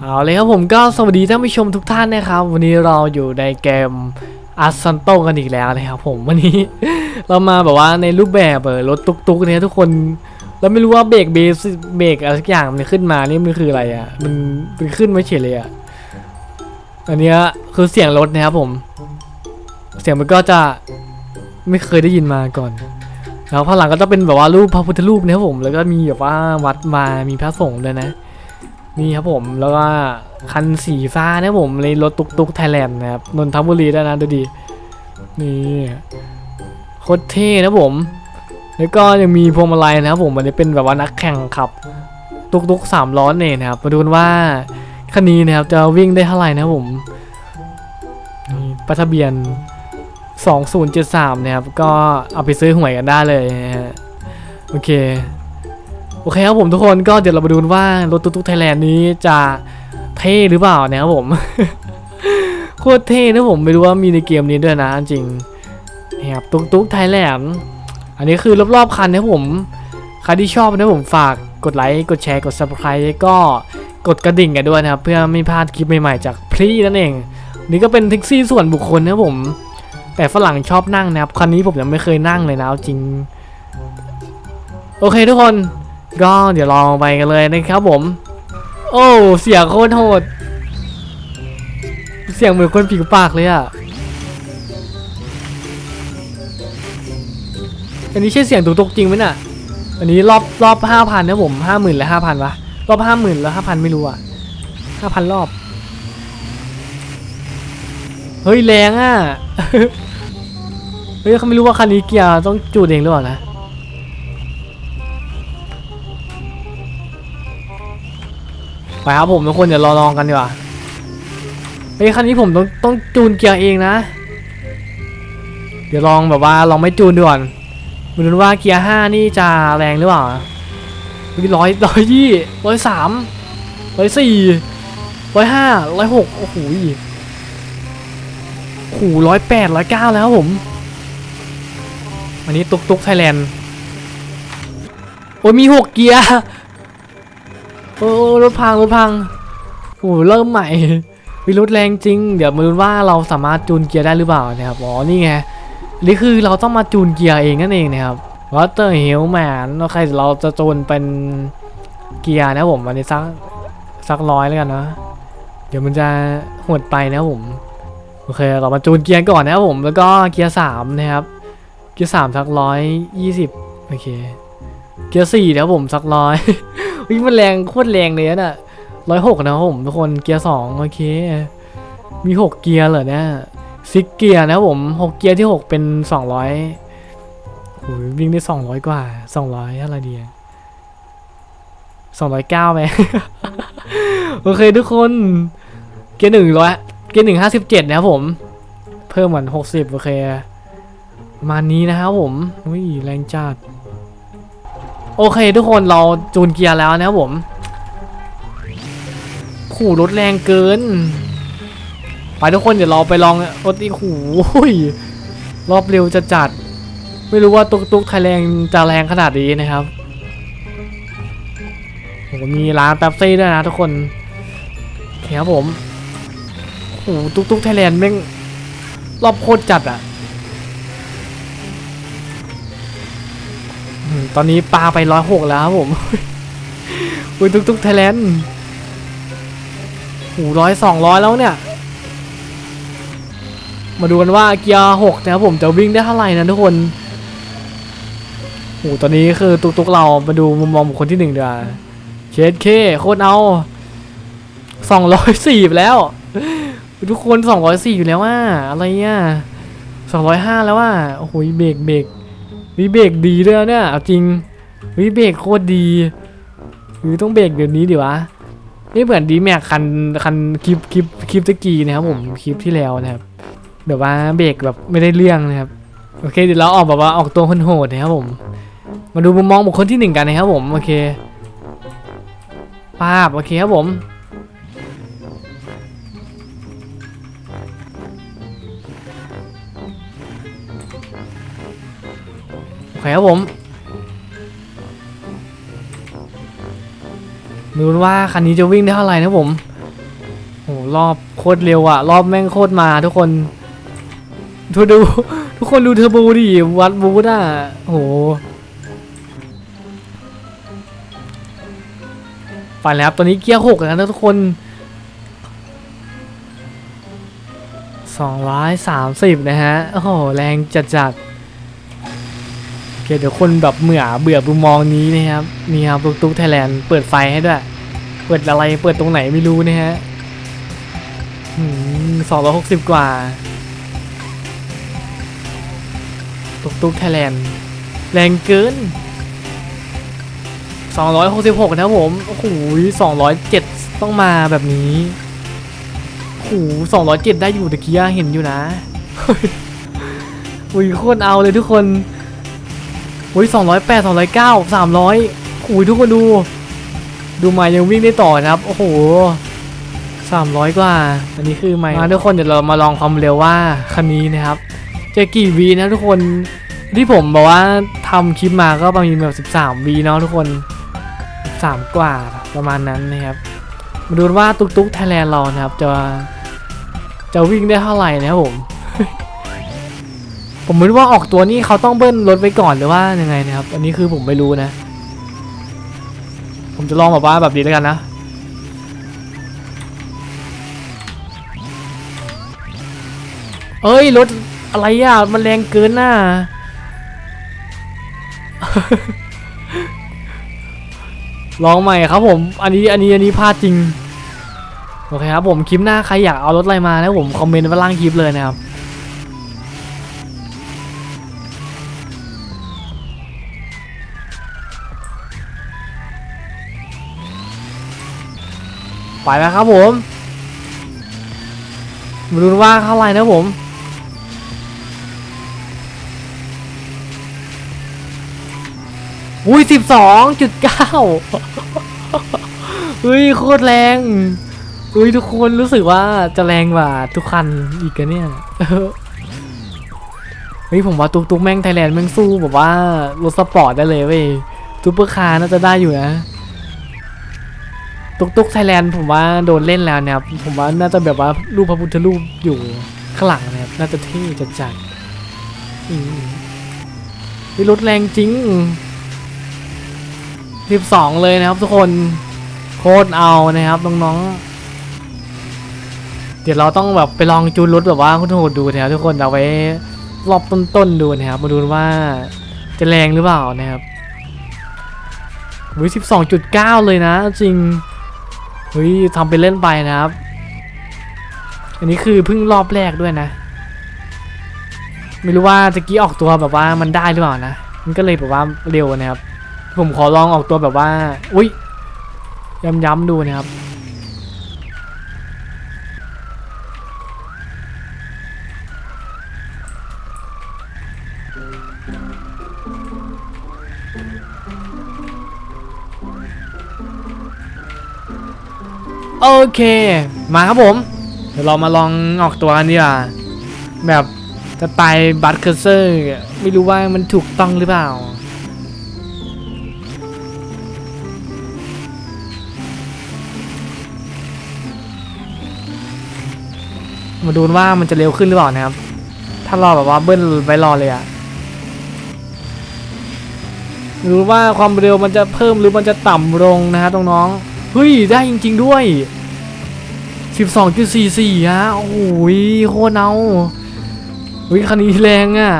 เอาเลยครับผมก็สวัสดีท่านผู้ชมทุกท่านนะครับ วันนี้เราอยู่ในเกมอาร์ซันโตกันอีกแล้วนะครับผมวันนี้ เรามาแบบว่าในรูปแบบเออรถตุกๆเนี่ยทุกคนเราไม่รู้ว่าเบรกเบสเบรกอะไรสักอย่างมันขึ้นมานี่มันคืออะไรอะมันมันขึ้นไม่เฉยเลยอะอันเนี้ยคือเสียงรถนะครับผม เสียงมันก็จะไม่เคยได้ยินมาก่อนแล้วข้าหลังก็จะเป็นแบบว่ารูปพระพุทธรูปนะครับผมแล้วก็มีแบบว่าวัดมามีพระสงฆ์ด้วยนะ นี่ครับผมแล้วก็คันสีฟ้านะผมในรถตุกตุกไทยแลนด์นะครับนนทบุรีด้วยนะดูดินี่โคตรเท่นะผม แล้วก็ยังมีพวงมาลัยนะครับผมมันจะเป็นแบบว่านักแข่งขับ ตุกตุกสามล้อเนี่ยนะครับมาดูกันว่าคันนี้นะครับจะวิ่งได้เท่าไหร่นะครับผมนี่ปัทะเบียน 2073นะครับก็เอาไปซื้อหวยกันได้เลยนะฮะโอเค โอเคครับผมทุกคนก็เดี๋ยวเรามาดูว่ารถตุ๊กตุ๊กไทยแลนด์นี้จะเท่หรือเปล่านะครับผม โคตรเท่นะผมไม่รู้ว่ามีในเกมนี้ด้วยนะจริงนะครับตุ๊กตุ๊กไทยแลนด์อันนี้คือรอบๆคันนะผมใครที่ชอบนะผมฝากกดไลค์กดแชร์กด subscribe ก็กดกระดิ่งกันด้วยนะครับ เพื่อไม่พลาดคลิปใหม่ๆจากพรีนั่นเอง นี่ก็เป็นแท็กซี่ส่วนบุคคลนะผม แต่ฝรั่งชอบนั่งนะครับคันนี้ผมยังไม่เคยนั่งเลยนะจริง โอเคทุกคน ก็เดี๋ยวลองไปกันเลยนะครับผม โอ้เสียงโคตรโหด เสียงเหมือนคนผิวปากเลยอะอันนี้ใช่เสียงตุกตุกจริงไหมน่ะ อันนี้รอบรอบห้าพันนะผมห้าหมื่นและห้าพันวะรอบห้าหมื่นแล้วห้าพันไม่รู้อะห้าพันรอบ เฮ้ยแรงอะเฮ้ยเขาไม่รู้ว่าคันนี้เกียร์ต้องจูดเองหรือเปล่านะ ไปครับผมทุกคนเดี๋ยวรอลองกันดีกว่าเฮ้ยคันนี้ผมต้องต้องจูนเกียร์เองนะ เดี๋ยวลองแบบว่าลองไม่จูนดูก่อนมาดูว่าเกียร์ห้านี่จะแรงหรือเปล่าวิร้อยร้อยยี่ร้อยสามร้อยสี่ร้อยห้าร้อยหกโอ้โหโอ้โหร้อยแปดร้อยเก้าแล้วผมอันนี้ตุกตุกไทยแลนด์โอ้ยมีหกเกียร์ โอ้รถพังรถพังโอ้เริ่มใหม่วิรถแรงจริง เดี๋ยวมาดูว่าเราสามารถจูนเกียร์ได้หรือเปล่านะครับอ๋อนี่ไงนี่คือเราต้องมาจูนเกียร์เองนั่นเองนะครับวัตเตอร์เฮลแมนโอเคเดี๋ยวเราจะจูนเป็นเกียร์นะผมวันนี้สักสักร้อยแล้วกันนะเดี๋ยวมันจะหดไปนะผมโอเคเรามาจูนเกียร์ก่อนนะครับผมแล้วก็เกียร์สามนะครับเกียร์สามสักร้อยยี่สิบโอเคเกียร์สี่นะครับผมสักร้อย วิ่งมันแรงโคตรแรงเลยน่ะร้อยหกนะผมทุกคนเกียร์สองโอเค มีหกเกียร์เหรอเนี่ยซิกเกียร์นะผมหกเกียร์ที่หกเป็นสองร้อยโอ้ยวิ่งได้สองร้อยกว่าสองร้อยอะไรดีสองร้อยเก้าไหมโอเคทุกคน เกียร์หนึ่งร้อยเกียร์หนึ่งห้าสิบเจ็ดนะครับผม เพิ่มเหมือนหกสิบโอเค มานี้นะครับผมอุ้ยแรงจัด โอเคทุกคนเราจูนเกียร์แล้วนะครับผมขู่รถแรงเกิน ไปทุกคนเดี๋ยวเราไปลองรถอีกหูรอบเร็วจะจัด ไม่รู้ว่าตุกตุกไทยแรงจะแรงขนาดนี้นะครับโหมีร้านแป๊บซี่ด้วยนะทุกคนโอเคครับผมโอ้โหตุกตุกไทยแลนด์แม่งรอบโคตรจัดอะ ตอนนี้ปลาไปร้อยหกแล้วครับผมอุ้ยตุกตุกไทยแลนด์โอ้ร้อยสองร้อยแล้วเนี่ย มาดูกันว่าเกียร์หกนะครับผมจะวิ่งได้เท่าไหร่นะทุกคนโอ้ตอนนี้คือตุกตุกเรามาดูมุมมองบุคคลที่หนึ่งดีกว่าเคสเคโคตรเอาสองร้อยสี่แล้ว ทุกคนสองร้อยสี่อยู่แล้วว่าอะไรเนี่ยสองร้อยห้าแล้วว่าโอ้โหเบรกเบรก วิเบรกดีด้วยเนี่ยเอาจริงวิเบรกโคตรดีหรือต้องเบรกแบบนี้ดิวะไม่เหมือนดีแม็กคันคันคลิปคลิปคลิปตะกี้นะครับผมคลิปที่แล้วนะครับแบบว่าเบรกแบบไม่ได้เรื่องนะครับโอเคเดี๋ยวเราออกแบบว่าออกตัวคนโหดนะครับผม มาดูมุมมองบุคคลที่หนึ่งกันนะครับผมโอเคภาพโอเคครับผม โอเคครับผมดูว่าคันนี้จะวิ่งได้เท่าไหร่นะผมโหรอบโคตรเร็วอะรอบแม่งโคตรมาทุกคนดูดู ทุกคนดูเทอร์โบดิวัดบูดอะโหไปแล้วครับตอนนี้เกียร์หกแล้วนะทุกคนสองร้อยสามสิบนะฮะ โอ้โห แรงจัดจัด เคเดี๋ยวคนแบบเมื่อเบื่อมุมมองนี้นะครับนี่ครับตุ๊กตุ๊กไทยแลนด์เปิดไฟให้ด้วย เปิดอะไรเปิดตรงไหนไม่รู้นะฮะสองร้อยหกสิบกว่าตุ๊กตุ๊กไทยแลนด์แรงเกิน266นะครับผมโอ้โห207ต้องมาแบบนี้โอ้โห207ได้อยู่ตะกี้เห็นอยู่นะอุ้ยโคตรเอาเลยทุกคน อุ้ย208 209 300อุ้ยทุกคนดู ดูไมายังวิ่งได้ต่อนะครับ โอ้โห300กว่า อันนี้คือไม่มาทุกคนเดี๋ยวเรามาลองความเร็วว่าคันนี้นะครับ จะกี่วีนะทุกคนที่ผมบอกว่าทำคลิปมาก็ประมาณแบบ13วีเนาะทุกคน3กว่าประมาณนั้นนะครับ มาดูว่าตุ๊กตุ๊กไทยแลนด์เรานะครับ จะจะวิ่งได้เท่าไหร่นะครับผม ผมไม่รู้ว่าออกตัวนี้เขาต้องเบิ้ลรถไว้ก่อนหรือว่ายังไงนะครับ อันนี้คือผมไม่รู้นะ ผมจะลองแบบว่าแบบนี้แล้วกันนะเอ้ยรถอะไรอะมันแรงเกินน่ะลองใหม่ครับผม อันนี้อันนี้อันนี้พลาดจริง โอเคครับผมคลิปหน้าใครอยากเอารถอะไรมานะผมคอมเมนต์ไว้ล่างคลิปเลยนะครับ ไปแล้วครับผม มาดูว่าเท่าไรนะผม อุ้ยสิบสองจุดเก้าเฮ้ยโคตรแรงเฮ้ยทุกคนรู้สึกว่าจะแรงกว่าทุกคันอีกอะเนี่ยเฮ้ยผมว่าตุ๊กตุ๊กแม่งไทยแลนด์แม่งสู้แบบว่ารถสปอร์ตได้เลยเว้ยซุปเปอร์คาร์น่าจะได้อยู่นะ ตุกตุกไทยแลนด์ผมว่าโดนเล่นแล้วนะครับผมว่าน่าจะแบบว่ารูปพระพุทธรูปอยู่ข้างหลังนะครับน่าจะเท่จัดจัดนี่รถแรงจริงสิบสองเลยนะครับ ทุกคนโคตรเอานะครับน้องๆเดี๋ยวเราต้องแบบไปลองจูนรถแบบว่าคุณโหดดูนะครับทุกคนเอาไว้รอบต้นๆดูนะครับ มาดูว่าจะแรงหรือเปล่านะครับวิสิบสองจุดเก้าเลยนะ จริง เฮ้ยทำไปเล่นไปนะครับ อันนี้คือเพิ่งรอบแรกด้วยนะ ไม่รู้ว่าตะกี้ออกตัวแบบว่ามันได้หรือเปล่านะ มันก็เลยแบบว่าเร็วนะครับ ผมขอลองออกตัวแบบว่า อุ้ยย้ำๆดูนะครับ โอเค มาครับผม เดี๋ยวเรามาลองออกตัวกันดีกว่าแบบสไตล์บัตเคอร์เซอร์ไม่รู้ว่ามันถูกต้องหรือเปล่า มาดูว่ามันจะเร็วขึ้นหรือเปล่านะครับ ถ้ารอแบบว่าเบิ้ลไว้รอเลยอะไม่รู้ว่าความเร็วมันจะเพิ่มหรือมันจะต่ำลงนะฮะตรงน้อง เฮ้ย ได้จริง ๆ ด้วย 12.44ฮะโอ้ยโคตรเอาวิคันนี้แรงอะ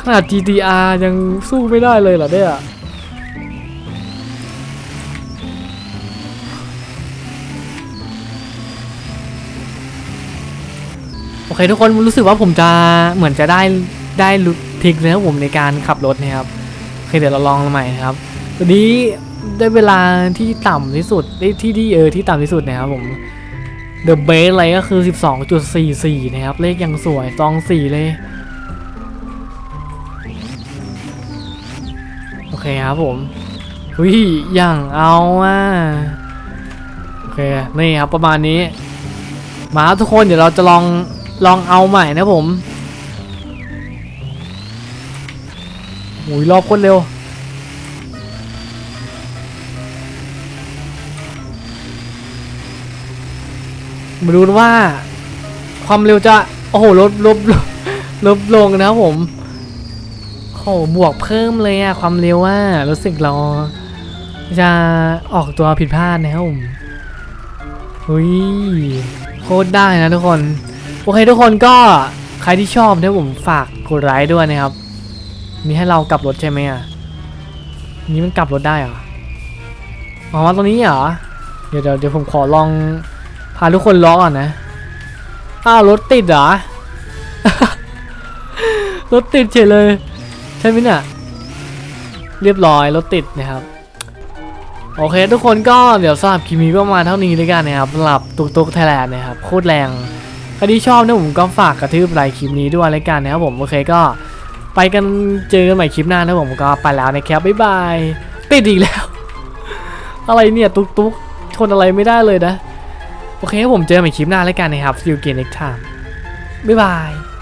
ขนาด GTR ยังสู้ไม่ได้เลยเหรอเนี่ยโอเคทุกคนรู้สึกว่าผมจะเหมือนจะได้ได้ลุทิกเลยครับผมในการขับรถนะครับโอเคเดี๋ยวเราลองใหม่นะครับตอนนี้ ได้เวลาที่ต่ำที่สุดได้ที่ที่เออที่ต่ำที่สุดนะครับผม The base อะไรก็คือ 12.44 นะครับ เลขยังสวยตอง4เลย โอเคครับผมหุยอย่างเอาอะโอเค นี่ครับประมาณนี้ มาทุกคนเดี๋ยวเราจะลองลองเอาใหม่นะผมโอ้ยรอบคนเร็ว มาดูว่า ความเร็วจะ โอ้โหลดลดลดลงนะครับผมโอ้โหบวกเพิ่มเลยอะความเร็วว่ารู้สึกเรา จะออกตัวผิดพลาดนะครับผมหุยโคตรได้นะทุกคน โอเคทุกคนก็ใครที่ชอบนะผมฝากกดไลค์ด้วยนะครับ มีให้เรากลับรถใช่ไหมอะนี่มันกลับรถได้เหรออ๋อตรงนี้เหรอ เดี๋ยวเดี๋ยวผมขอลอง พาทุกคนล้อก่อนนะอ้าวรถติดเหรอ รถติดเฉยเลย ใช่ไหมเนี่ย เรียบร้อยรถติดนะครับ โอเค ทุกคนก็เดี๋ยวสำหรับคลิปนี้ก็ประมาณเท่านี้ด้วยกันนะครับสำหรับตุกตุกไทยแลนด์นะครับโคตรแรงใครที่ชอบนะผมก็ฝากกระทืบไลค์คลิปนี้ด้วยแล้วกันนะครับผมโอเคก็ไปกันเจอกันใหม่คลิปหน้านะผมก็ไปแล้วนะครับบ๊ายบายติดอีกแล้ว อะไรเนี่ย ตุกตุกทนอะไรไม่ได้เลยนะ โอเคผมเจอกันใหม่คลิปหน้าแล้วกันนะครับ see you again next time บ๊ายบาย